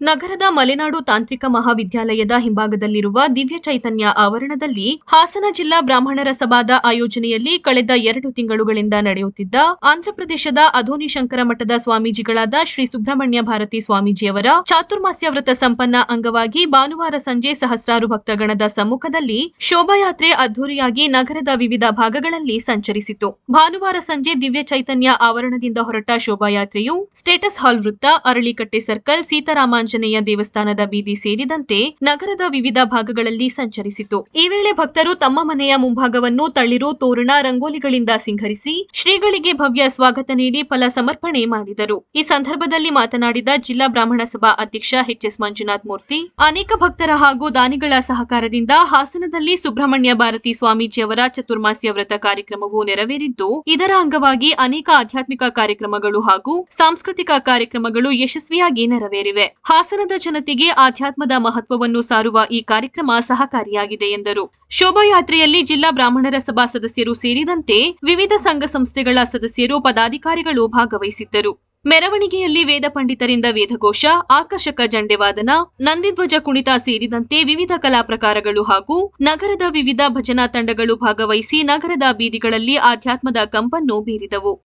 ನಗರದ ಮಲೆನಾಡು ತಾಂತ್ರಿಕ ಮಹಾವಿದ್ಯಾಲಯದ ಹಿಂಭಾಗದಲ್ಲಿರುವ ದಿವ್ಯ ಚೈತನ್ಯ ಆವರಣದಲ್ಲಿ ಹಾಸನ ಜಿಲ್ಲಾ ಬ್ರಾಹ್ಮಣರ ಸಭಾದ ಆಯೋಜನೆಯಲ್ಲಿ ಕಳೆದ ಎರಡು ತಿಂಗಳುಗಳಿಂದ ನಡೆಯುತ್ತಿದ್ದ ಆಂಧ್ರಪ್ರದೇಶದ ಅಧೋನಿ ಶಂಕರ ಮಠದ ಸ್ವಾಮೀಜಿಗಳಾದ ಶ್ರೀ ಸುಬ್ರಹ್ಮಣ್ಯ ಭಾರತಿ ಸ್ವಾಮೀಜಿಯವರ ಚಾತುರ್ಮಾಸ್ಯ ವ್ರತ ಸಂಪನ್ನ ಅಂಗವಾಗಿ ಭಾನುವಾರ ಸಂಜೆ ಸಹಸ್ರಾರು ಭಕ್ತಗಣದ ಸಮ್ಮುಖದಲ್ಲಿ ಶೋಭಾಯಾತ್ರೆ ಅದ್ದೂರಿಯಾಗಿ ನಗರದ ವಿವಿಧ ಭಾಗಗಳಲ್ಲಿ ಸಂಚರಿಸಿತು. ಭಾನುವಾರ ಸಂಜೆ ದಿವ್ಯ ಚೈತನ್ಯ ಆವರಣದಿಂದ ಹೊರಟ ಶೋಭಾಯಾತ್ರೆಯು ಸ್ಟೇಟಸ್ ಹಾಲ್ ವೃತ್ತ, ಅರಳಿಕಟ್ಟೆ ಸರ್ಕಲ್ ಸೀತಾರಾಮಾಂಜನೇಯ ದೇವಸ್ಥಾನದ ಬೀದಿ ಸೇರಿದಂತೆ ನಗರದ ವಿವಿಧ ಭಾಗಗಳಲ್ಲಿ ಸಂಚರಿಸಿತು. ಈ ವೇಳೆ ಭಕ್ತರು ತಮ್ಮ ಮನೆಯ ಮುಂಭಾಗವನ್ನು ತಳಿರು ತೋರಣ ರಂಗೋಲಿಗಳಿಂದ ಸಿಂಗರಿಸಿ ಶ್ರೀಗಳಿಗೆ ಭವ್ಯ ಸ್ವಾಗತ ನೀಡಿ ಫಲ ಸಮರ್ಪಣೆ ಮಾಡಿದರು. ಈ ಸಂದರ್ಭದಲ್ಲಿ ಮಾತನಾಡಿದ ಜಿಲ್ಲಾ ಬ್ರಾಹ್ಮಣ ಸಭಾ ಅಧ್ಯಕ್ಷ ಎಚ್ ಎಸ್ ಮಂಜುನಾಥ್ ಮೂರ್ತಿ, ಅನೇಕ ಭಕ್ತರ ಹಾಗೂ ದಾನಿಗಳ ಸಹಕಾರದಿಂದ ಹಾಸನದಲ್ಲಿ ಸುಬ್ರಹ್ಮಣ್ಯ ಭಾರತಿ ಸ್ವಾಮೀಜಿಯವರ ಚತುರ್ಮಾಸಿಯ ವ್ರತ ಕಾರ್ಯಕ್ರಮವು ನೆರವೇರಿದ್ದು, ಇದರ ಅಂಗವಾಗಿ ಅನೇಕ ಆಧ್ಯಾತ್ಮಿಕ ಕಾರ್ಯಕ್ರಮಗಳು ಹಾಗೂ ಸಾಂಸ್ಕೃತಿಕ ಕಾರ್ಯಕ್ರಮಗಳು ಯಶಸ್ವಿಯಾಗಿ ನೆರವೇರಿವೆ. ಹಾಸನದ ಜನತೆಗೆ ಆಧ್ಯಾತ್ಮದ ಮಹತ್ವವನ್ನು ಸಾರುವ ಈ ಕಾರ್ಯಕ್ರಮ ಸಹಕಾರಿಯಾಗಿದೆ ಎಂದರು. ಶೋಭಾಯಾತ್ರೆಯಲ್ಲಿ ಜಿಲ್ಲಾ ಬ್ರಾಹ್ಮಣರ ಸಭಾ ಸದಸ್ಯರು ಸೇರಿದಂತೆ ವಿವಿಧ ಸಂಘ ಸಂಸ್ಥೆಗಳ ಸದಸ್ಯರು ಪದಾಧಿಕಾರಿಗಳು ಭಾಗವಹಿಸಿದ್ದರು. ಮೆರವಣಿಗೆಯಲ್ಲಿ ವೇದ ಪಂಡಿತರಿಂದ ವೇದಘೋಷ, ಆಕರ್ಷಕ ಜಂಡೆವಾದನ, ನಂದಿಧ್ವಜ ಕುಣಿತ ಸೇರಿದಂತೆ ವಿವಿಧ ಕಲಾ ಪ್ರಕಾರಗಳು ಹಾಗೂ ನಗರದ ವಿವಿಧ ಭಜನಾ ತಂಡಗಳು ಭಾಗವಹಿಸಿ ನಗರದ ಬೀದಿಗಳಲ್ಲಿ ಆಧ್ಯಾತ್ಮದ ಕಂಪನ್ನು ಬೀರಿದವು.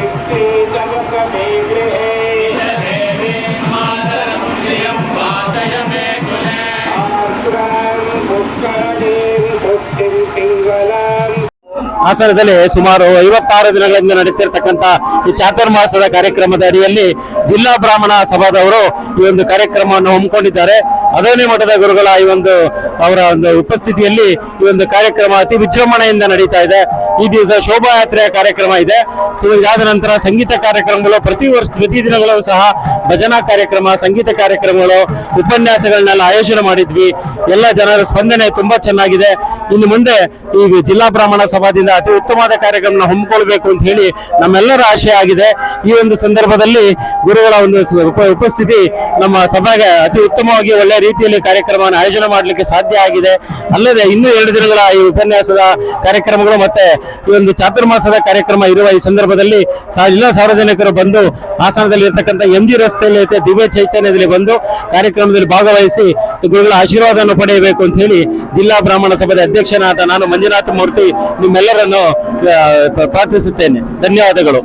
ಹಾಸನದಲ್ಲಿ ಸುಮಾರು ಐವತ್ತಾರು ದಿನಗಳಿಂದ ನಡೀತಿರ್ತಕ್ಕಂಥ ಈ ಚಾತುರ್ಮಾಸದ ಕಾರ್ಯಕ್ರಮದ ಅಡಿಯಲ್ಲಿ ಜಿಲ್ಲಾ ಬ್ರಾಹ್ಮಣ ಸಭಾದವರು ಈ ಒಂದು ಕಾರ್ಯಕ್ರಮವನ್ನು ಹಮ್ಮಿಕೊಂಡಿದ್ದಾರೆ. ಅದೋನಿ ಮಠದ ಗುರುಗಳ ಈ ಒಂದು ಅವರ ಒಂದು ಉಪಸ್ಥಿತಿಯಲ್ಲಿ ಈ ಒಂದು ಕಾರ್ಯಕ್ರಮ ಅತಿ ವಿಜೃಂಭಣೆಯಿಂದ ನಡೀತಾ ಇದೆ. ಈ ದಿವಸ ಶೋಭಾಯಾತ್ರೆಯ ಕಾರ್ಯಕ್ರಮ ಇದೆ. ಸೊ ಇದಾದ ನಂತರ ಸಂಗೀತ ಕಾರ್ಯಕ್ರಮಗಳು, ಪ್ರತಿ ವರ್ಷ, ಪ್ರತಿ ದಿನಗಳು ಸಹ ಭಜನಾ ಕಾರ್ಯಕ್ರಮ, ಸಂಗೀತ ಕಾರ್ಯಕ್ರಮಗಳು, ಉಪನ್ಯಾಸಗಳನ್ನೆಲ್ಲ ಆಯೋಜನೆ ಮಾಡಿದ್ವಿ. ಎಲ್ಲ ಜನರ ಸ್ಪಂದನೆ ತುಂಬಾ ಚೆನ್ನಾಗಿದೆ. ಇನ್ನು ಮುಂದೆ ಈ ಜಿಲ್ಲಾ ಬ್ರಾಹ್ಮಣ ಸಭಾದಿಂದ ಅತಿ ಉತ್ತಮವಾದ ಕಾರ್ಯಕ್ರಮ ಹಮ್ಮಿಕೊಳ್ಬೇಕು ಅಂತ ಹೇಳಿ ನಮ್ಮೆಲ್ಲರ ಆಶಯ ಆಗಿದೆ. ಈ ಒಂದು ಸಂದರ್ಭದಲ್ಲಿ ಗುರುಗಳ ಒಂದು ಉಪ- ಉಪಸ್ಥಿತಿ ನಮ್ಮ ಸಭೆಗೆ ಅತಿ ಉತ್ತಮವಾಗಿ ಒಳ್ಳೆಯ ರೀತಿಯಲ್ಲಿ ಕಾರ್ಯಕ್ರಮವನ್ನು ಆಯೋಜನೆ ಮಾಡಲಿಕ್ಕೆ ಸಾಧ್ಯ ಆಗಿದೆ. ಅಲ್ಲದೆ ಇನ್ನೂ ಎರಡು ದಿನಗಳ ಈ ಉಪನ್ಯಾಸದ ಕಾರ್ಯಕ್ರಮಗಳು ಮತ್ತೆ ಈ ಒಂದು ಚಾತುರ್ಮಾಸದ ಕಾರ್ಯಕ್ರಮ ಇರುವ ಈ ಸಂದರ್ಭದಲ್ಲಿ ಜಿಲ್ಲಾ ಸಾರ್ವಜನಿಕರು ಬಂದು ಹಾಸನದಲ್ಲಿ ಇರತಕ್ಕಂಥ ಎಂ ಜಿ ರಸ್ತೆಯಲ್ಲಿ ಐತೆ, ದಿವ್ಯ ಚೈತನ್ಯದಲ್ಲಿ ಬಂದು ಕಾರ್ಯಕ್ರಮದಲ್ಲಿ ಭಾಗವಹಿಸಿ ಗುರುಗಳ ಆಶೀರ್ವಾದವನ್ನು ಪಡೆಯಬೇಕು ಅಂತ ಹೇಳಿ ಜಿಲ್ಲಾ ಬ್ರಾಹ್ಮಣ ಸಭೆಯ ಅಧ್ಯಕ್ಷನಾದ ನಾನು ಮಂಜುನಾಥ ಮೂರ್ತಿ ನಿಮ್ಮೆಲ್ಲರನ್ನು ಪ್ರಾರ್ಥಿಸುತ್ತೇನೆ. ಧನ್ಯವಾದಗಳು.